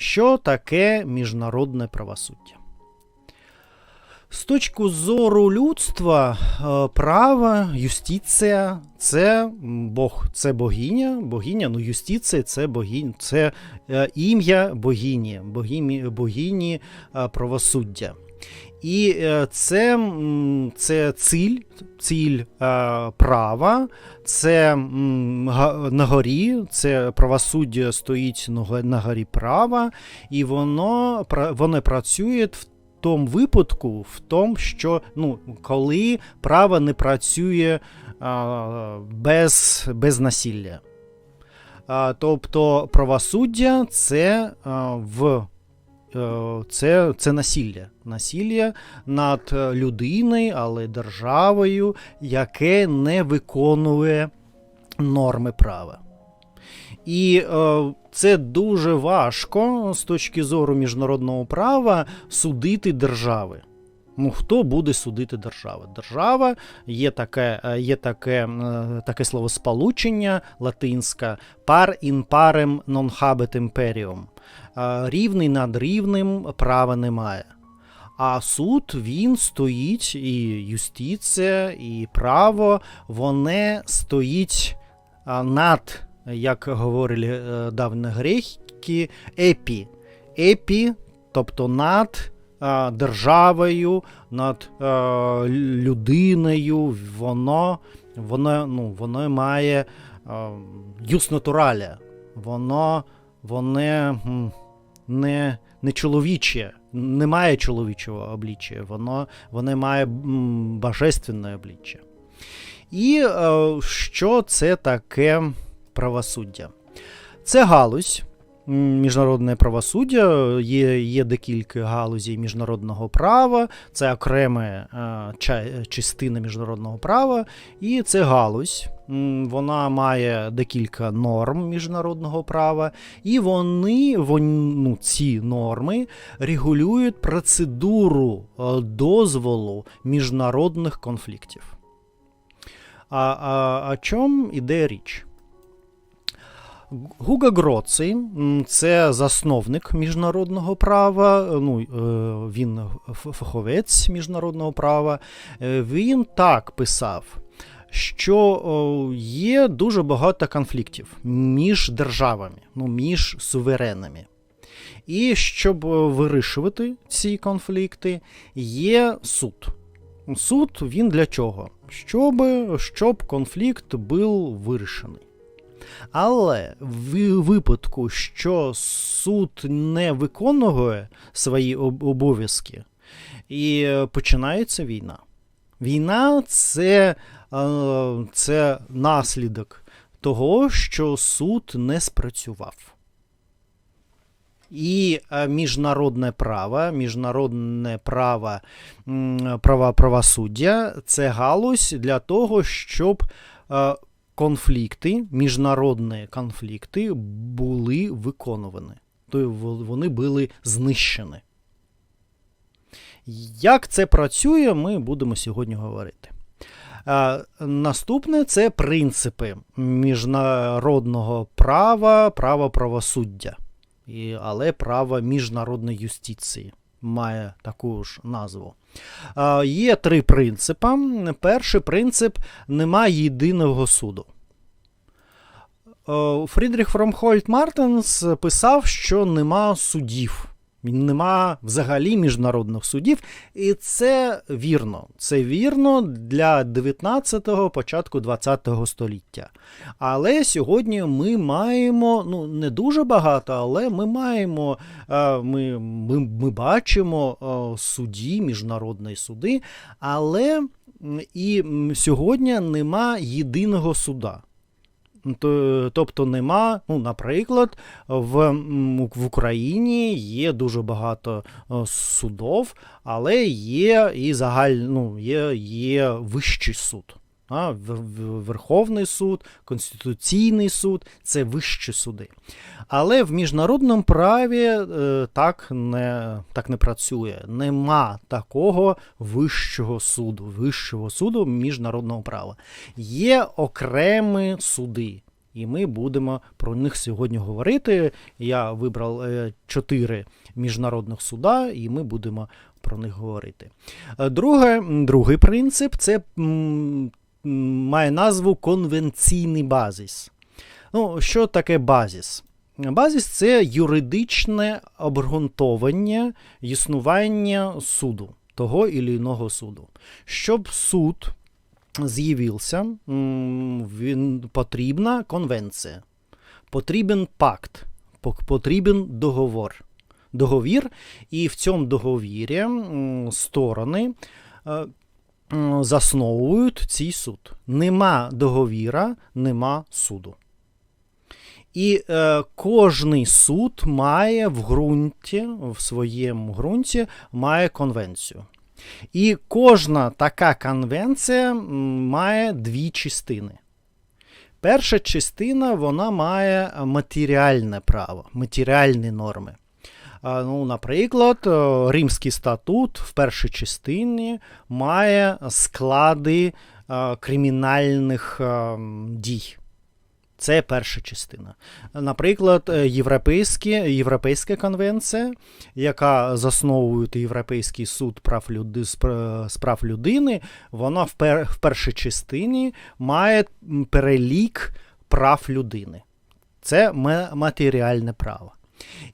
Що таке міжнародне правосуддя? З точки зору людства, е, право, юстиція це Бог, це богиня. Богиня, ну юстиція це богиня, це е, ім'я богині, богині, богині е, правосуддя. І е, це, це ціль, ціль е, права, це на горі, це правосуддя стоїть на горі права, і воно, воно працює в тому випадку, в тому, що ну, коли право не працює а, без, без насилля. Тобто правосуддя це в е, це, це насилля. Насилля над е, людиною, але державою, яке не виконує норми права. І е, це дуже важко з точки зору міжнародного права судити держави. Ну, хто буде судити державу? Держава є таке, е, є таке, е, таке словосполучення латинське in parem non habet imperium. Е, Рівний над рівним права немає. А суд він стоїть, і юстиція, і право, вони стоїть над, як говорили е, давні греки, епі. Епі, тобто над державою, над е, людиною, воно, воно, ну, воно має юс натураля. Воно, воно не, не чоловіче, не має чоловічого обличчя, воно, воно має божественне обличчя. І е, що це таке правосуддя? Це галузь. Міжнародне правосуддя, є, є декілька галузей міжнародного права, це окрема е, ча- частина міжнародного права, і це галузь. Вона має декілька норм міжнародного права, і вони, вон, ну, ці норми регулюють процедуру е, дозволу міжнародних конфліктів. А, а, о чому іде річ? Гуга Гроций це засновник міжнародного права, е, ну, е, він фаховець міжнародного права. Е, Він так писав, що є дуже багато конфліктів між державами, ну, між суверенами. І щоб вирішувати ці конфлікти, є суд. Суд він для чого? Щоб, щоб конфлікт був вирішений. Але в випадку, що суд не виконує свої обов'язки, і починається війна. Війна це, е, це наслідок того, що суд не спрацював. І е, міжнародне право, міжнародне право, м, право правосуддя це галузь для того, щоб е, конфлікти, міжнародні конфлікти були виконувані. Тобто вони були знищені. Як це працює, ми будемо сьогодні говорити. Наступне це принципи міжнародного права, права правосуддя, але право міжнародної юстиції має таку ж назву. Є три принципи. Перший принцип нема єдиного суду. Е, Фрідріх Фромхольд Мартенс писав, що нема судів. Нема взагалі міжнародних судів, і це вірно. Це вірно для 19-го, початку 20-го століття. Але сьогодні ми маємо ну не дуже багато, але ми маємо, е, ми, ми, ми бачимо е, суді, міжнародні суди, але і сьогодні нема єдиного суда. То- Тобто нема, ну, наприклад, в, в Україні є дуже багато е, судов, але є і загаль, ну, є, є вищий суд. А, Верховний суд, Конституційний суд це вищі суди. Але в міжнародному праві е, так, не, так не працює. Нема такого вищого суду, вищого суду міжнародного права. Є окремі суди. І ми будемо про них сьогодні говорити. Я вибрав е, чотири міжнародних суда, і ми будемо про них говорити. Е, Друге, другий принцип це має назву конвенційний базис. Ну, що таке базис? Базис це юридичне обґрунтовання існування суду, того і іного суду. Щоб суд з'явився, він потрібна конвенція, потрібен пакт, потрібен договор. Договір, і в цьому договірі сторони е, засновують цей суд. Нема договіра, нема суду. І е, кожний суд має в ґрунті, в своєму ґрунті, має конвенцію. І кожна така конвенція має дві частини. Перша частина вона має матеріальне право, матеріальні норми. Ну, наприклад, е, Римський статут в першій частині має склади е, кримінальних е, дій. Це перша частина. Наприклад, європейські, Європейська конвенція, яка засновує Європейський суд прав, люди, з людини, вона в, пер, в першій частині має перелік прав людини. Це матеріальне право.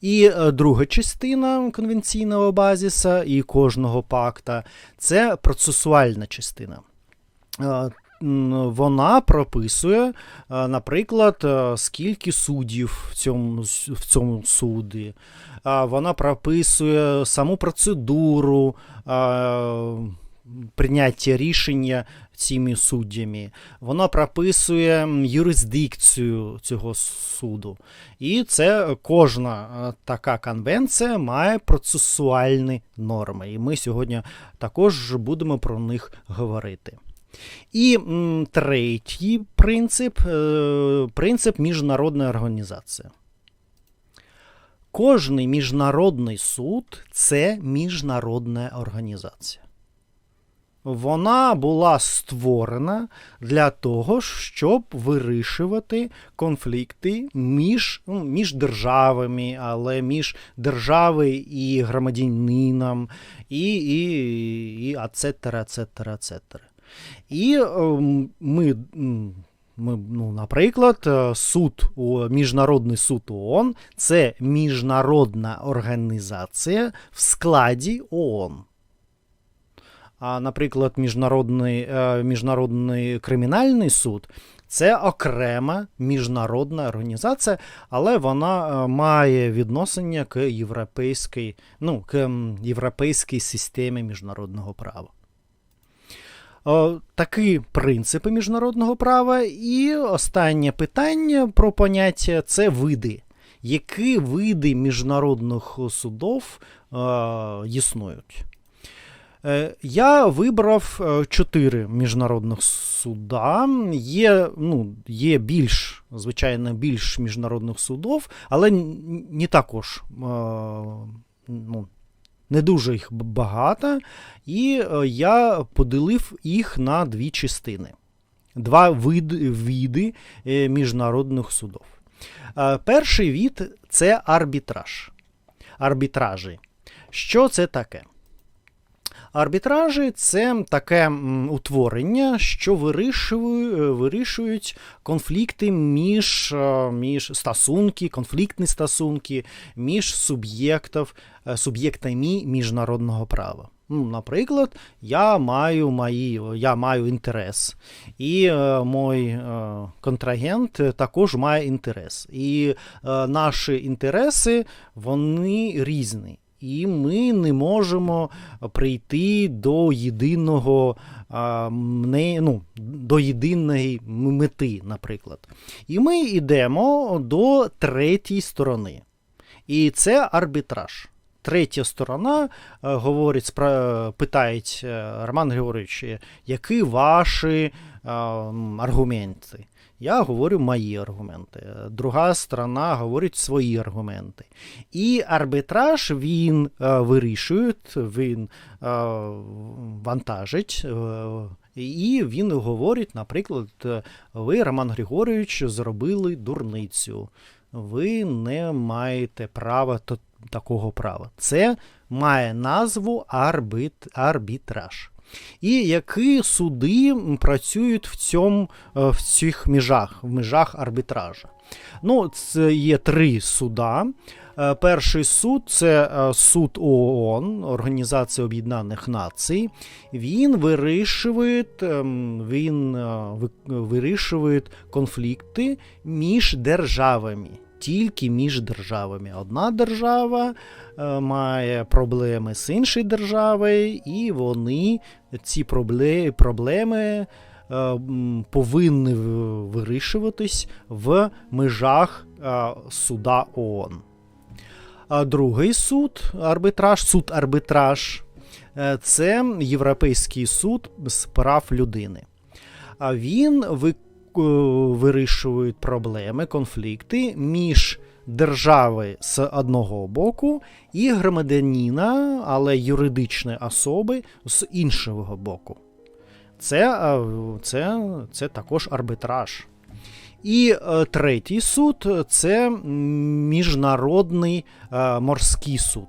І е, друга частина конвенційного базіса і кожного пакта це процесуальна частина. Е, Вона прописує, е, наприклад, скільки суддів в цьому, в цьому суді. Вона прописує саму процедуру прийняття рішення цими суддями. Вона прописує юрисдикцію цього суду. І це кожна е, така конвенція має процесуальні норми. І ми сьогодні також будемо про них говорити. І третій принцип е, принцип міжнародної організації. Кожний міжнародний суд це міжнародна організація. Вона була створена для того, щоб вирішувати конфлікти між, ну, між державами, але між державою і громадянином, і, і, і ацетера, ацетера, ацетера. І ем, ми, ми, ну, наприклад, е, суд, Міжнародний суд ООН це міжнародна організація в складі ООН. Наприклад, Міжнародний, е, Міжнародний кримінальний суд це окрема міжнародна організація, але вона е, має відношення к європейській, ну, к європейській системі міжнародного права. Такі принципи міжнародного права. І останнє питання про поняття це види. Які види міжнародних судов е, існують? Е, Я вибрав е, чотири міжнародних суда. Є, ну, є більш, звичайно, більш міжнародних судов, але не також е, ну, не дуже їх багато. І я поділив їх на дві частини. Два види, види міжнародних судов. Перший від це арбітраж. Арбітражі. Що це таке? Арбітражі це таке утворення, що вирішують, вирішують конфлікти між, е, між стосунки, конфліктні стосунки між суб'єктів, е, суб'єктами міжнародного права. Ну, Наприклад, я маю мої, я маю інтерес, і е, мій е, контрагент також має інтерес. І е, наші інтереси вони різні. І ми не можемо прийти до єдиного не, ну, до єдиної мети, наприклад. І ми йдемо до третьої сторони. І це арбітраж. Третя сторона е, говорить, спра- питає е, Роман Григорович, які ваші е, аргументи? Я говорю мої аргументи. Друга сторона говорить свої аргументи. І арбітраж він е, вирішує, він е, вантажить, е, І він говорить, наприклад, ви, Роман Григорович, зробили дурницю. Ви не маєте права такого права. Це має назву арбит, арбітраж. І які суди працюють в, цьому, е, в цих межах, в межах арбітража. Ну, це є три суда. Е, Перший суд це е, суд ООН, Організація Об'єднаних Націй. Він вирішує, ем, він вирішує конфлікти між державами. Тільки між державами. Одна держава е, має проблеми з іншою державою, і вони ці проблеми е, повинні вирішуватись в межах е, суда ООН. А другий суд, арбітраж, суд арбітраж, це Європейський суд з прав людини. Він е, проблеми, конфлікти між держави з одного боку і громадянина, але юридичної особи з іншого боку. Це, е, це, це також арбітраж. І е, третій суд це міжнародний морський суд.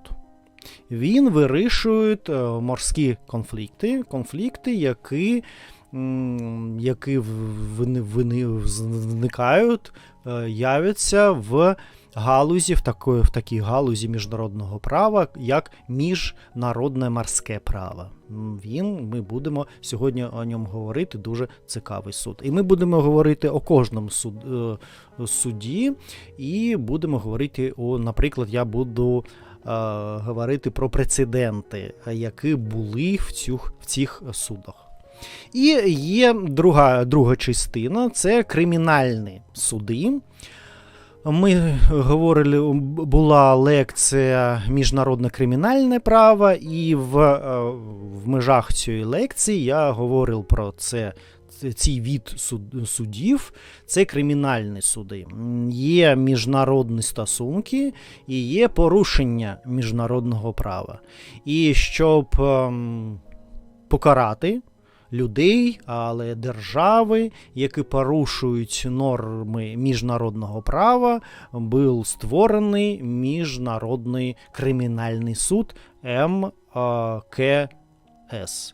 Він вирішує морські конфлікти, конфлікти, які, які в- вони, вони зникають, е, являться в галузі, в такої, в такій галузі міжнародного права, як міжнародне морське право. Він, ми будемо сьогодні о ньому говорити, дуже цікавий суд. І ми будемо говорити о кожному суд, е, суді, і будемо говорити, о, наприклад, я буду е, говорити про прецеденти, які були в цих, в цих судах. І є друга, друга частина це кримінальні суди. Ми говорили, була лекція міжнародне кримінальне право, і в, е, в межах цієї лекції я говорив про це. Цей від суд, судів це кримінальні суди. Є міжнародні стосунки і є порушення міжнародного права. І щоб ем, покарати людей, але держави, які порушують норми міжнародного права, був створений міжнародний кримінальний суд МКС.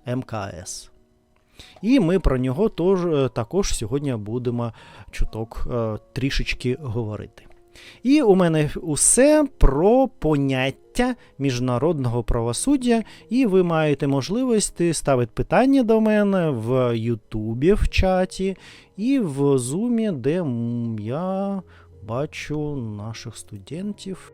МКС. І ми про нього е, також сьогодні будемо чуток е, трішечки говорити. І у мене усе про поняття міжнародного правосуддя, і ви маєте можливість ставити питання до мене в Ютубі в чаті і в Зумі, де я бачу наших студентів.